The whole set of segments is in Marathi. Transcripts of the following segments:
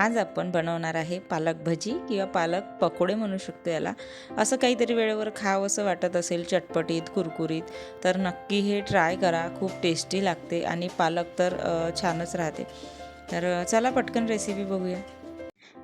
आज आपण बनवणार आहे पालक भजी किंवा पालक पकोडे म्हणू शकतो याला. असं काहीतरी वेळेवर खावं असं वाटत असेल चटपटीत कुरकुरीत तर नक्की हे ट्राय करा. खूप टेस्टी लागते आणि पालक तर छानच राहते. तर चला पटकन रेसिपी बघूया.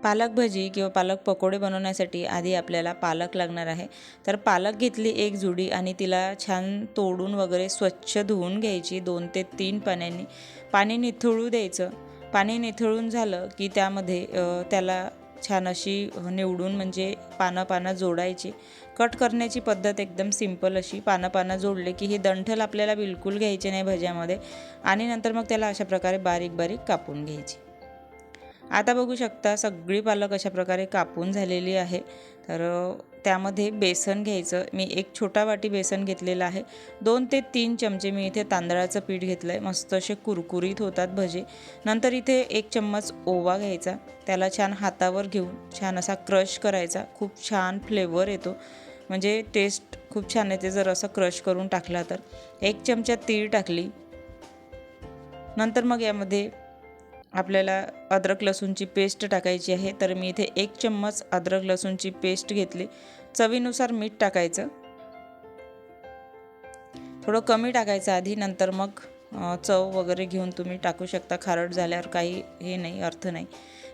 पालक भजी किंवा पालक पकोडे बनवण्यासाठी आधी आपल्याला पालक लागणार आहे. तर पालक घेतली एक जुडी आणि तिला छान तोडून वगैरे स्वच्छ धुवून घ्यायची दोन ते तीन पाण्याने. पाणी निथळू द्यायचं. पाणी निथळून झालं की त्यामध्ये त्याला छान अशी निवडून म्हणजे पानं पानं जोडायची. कट करण्याची पद्धत एकदम सिंपल अशी पानं पानं जोडले की हे दंठल आपल्याला बिलकुल घ्यायचे नाही भज्यामध्ये आणि नंतर मग त्याला अशा प्रकारे बारीक बारीक कापून घ्यायची. आता बघू शकता सगळी पालक अशा प्रकारे कापून झालेली आहे. तर त्यामध्ये बेसन घ्यायचं. मी एक छोटा वाटी बेसन घेतलेलं आहे. दोन ते तीन चमचे मी इथे तांदळाचं पीठ घेतलं आहे मस्त असे कुरकुरीत होतात भजे. नंतर इथे एक चम्मच ओवा घ्यायचा. त्याला छान हातावर घेऊन छान असा क्रश करायचा. खूप छान फ्लेवर येतो. म्हणजे टेस्ट खूप छान येते जर असं क्रश करून टाकला तर. एक चमचा तीळ टाकली. नंतर मग यामध्ये आपल्याला अद्रक लसूणची पेस्ट टाकायची आहे तर मी इथे एक चम्मच अद्रक लसूणची पेस्ट घेतली. चवीनुसार मीठ टाकायचं. थोडं कमी टाकायचं आधी नंतर मग चव वगैरे घेऊन तुम्ही टाकू शकता. खारट झाल्यावर काही हे नाही अर्थ नाही.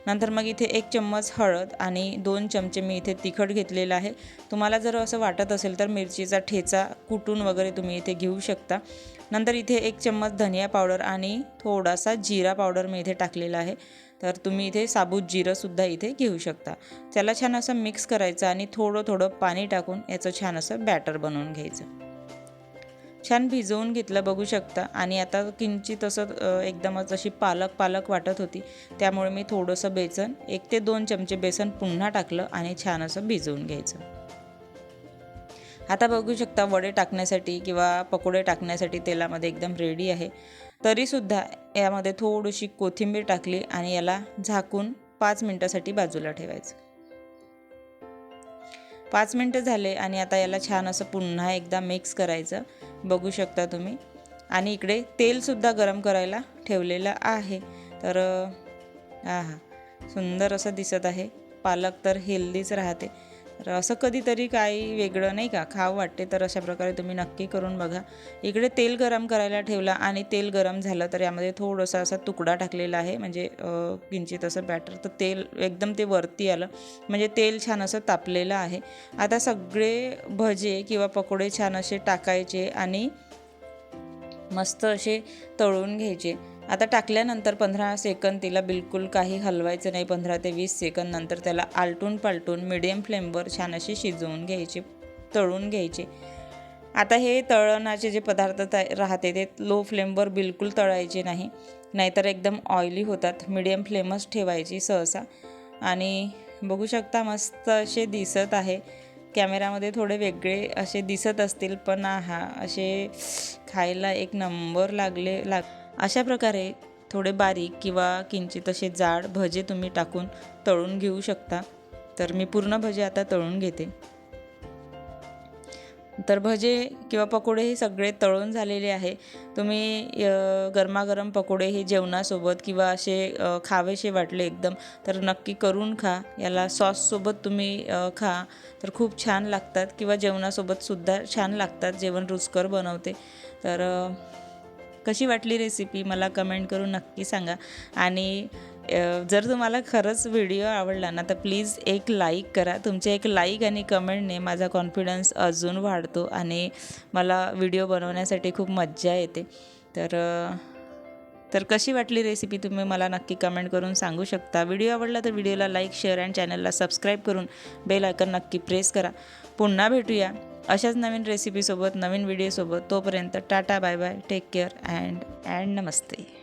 नंतर मग इथे एक चम्मच हळद आणि दोन चमचे मी इथे तिखट घेतलेलं आहे. तुम्हाला जर असं वाटत असेल तर मिरचीचा ठेचा कुटून वगैरे तुम्ही इथे घेऊ शकता. नंतर इथे एक चम्मच धनिया पावडर आणि थोडासा जिरा पावडर मी इथे टाकलेला आहे. तर तुम्ही इथे साबूत जिरंसुद्धा इथे घेऊ शकता. त्याला छान असं मिक्स करायचं आणि थोडं थोडं पाणी टाकून याचं छान असं बॅटर बनवून घ्यायचं. छान भिजवून घेतलं बघू शकता. आणि आता किंचित असं एकदमच अशी पालक पालक वाटत होती त्यामुळे मी थोडंसं बेसन एक ते दोन चमचे बेसन पुन्हा टाकलं आणि छान असं भिजवून घ्यायचं. आता बघू शकता वडे टाकण्यासाठी किंवा पकोडे टाकण्यासाठी तेलामध्ये एकदम रेडी आहे. तरीसुद्धा यामध्ये थोडीशी कोथिंबीर टाकली आणि याला झाकून पाच मिनटासाठी बाजूला ठेवायचं. पाच मिनटं झाले आणि आता याला छान असं पुन्हा एकदा मिक्स करायचं. बघू शकता तुम्ही. आणि इकडे तेलसुद्धा गरम करायला ठेवलेलं आहे. तर हा सुंदर असं दिसत आहे. पालक तर हेल्दीच राहते. तर असं कधीतरी काही वेगळं नाही का? खाव वाटते तर अशा प्रकारे तुम्ही नक्की करून बघा. इकडे तेल गरम करायला ठेवला आणि तेल गरम झालं तर यामध्ये थोडंसं असा तुकडा टाकलेला आहे. म्हणजे किंचित असं बॅटर तर तेल एकदम ते वरती आलं. म्हणजे तेल छान असं तापलेलं आहे. आता सगळे भजे किंवा पकोडे छान असे टाकायचे आणि मस्त असे तळून घ्यायचे. आता टाकल्यानंतर पंधरा सेकंद तिला बिलकुल काही हलवायचं नाही. पंधरा ते वीस सेकंद नंतर त्याला आलटून पालटून मिडियम फ्लेमवर छान असे शिजवून घ्यायचे तळून घ्यायचे. आता हे तळणाचे जे पदार्थ तया- राहते ते लो फ्लेमवर बिलकुल तळायचे नाही. नाहीतर एकदम ऑइली होतात. मिडियम फ्लेमच ठेवायची सहसा. आणि बघू शकता मस्त असे दिसत आहे. कॅमेरामध्ये थोडे वेगळे असे दिसत असतील पण हा असे खायला एक नंबर लागले लाग अशा प्रकारे थोडे बारीक किंवा किंचित असे जाड भजे तुम्ही टाकून तळून घेऊ शकता. तर मी पूर्ण भजे आता तळून घेते. तर भजे किंवा पकोडे हे सगळे तळून झालेले आहे. तुम्ही गरमागरम पकोडे हे जेवणासोबत किंवा असे खावेसे वाटले एकदम तर नक्की करून खा. याला सॉससोबत तुम्ही खा. तर खूप छान लागतात किंवा जेवणासोबतसुद्धा छान लागतात. जेवण रुचकर बनवते. तर कशी वाटली रेसिपी मला कमेंट करून नक्की सांगा. आणि जर तुम्हाला खरंच व्हिडिओ आवडला ना तर प्लीज एक लाईक करा. तुमचे एक लाईक आणि कमेंटने माझा कॉन्फिडन्स अजून वाढतो आणि मला व्हिडिओ बनवण्यासाठी खूप मज्जा येते. तर तर कशी वाटली रेसिपी तुम्ही मला नक्की कमेंट करून सांगू शकता. व्हिडिओ आवडला तर व्हिडिओला लाईक शेअर अँड चॅनलला सबस्क्राईब करून बेल आयकन नक्की प्रेस करा. पुन्हा भेटूया अशाच नवीन रेसिपीसोबत नवीन व्हिडिओसोबत तोपर्यंत tata bye bye take care and and Namaste.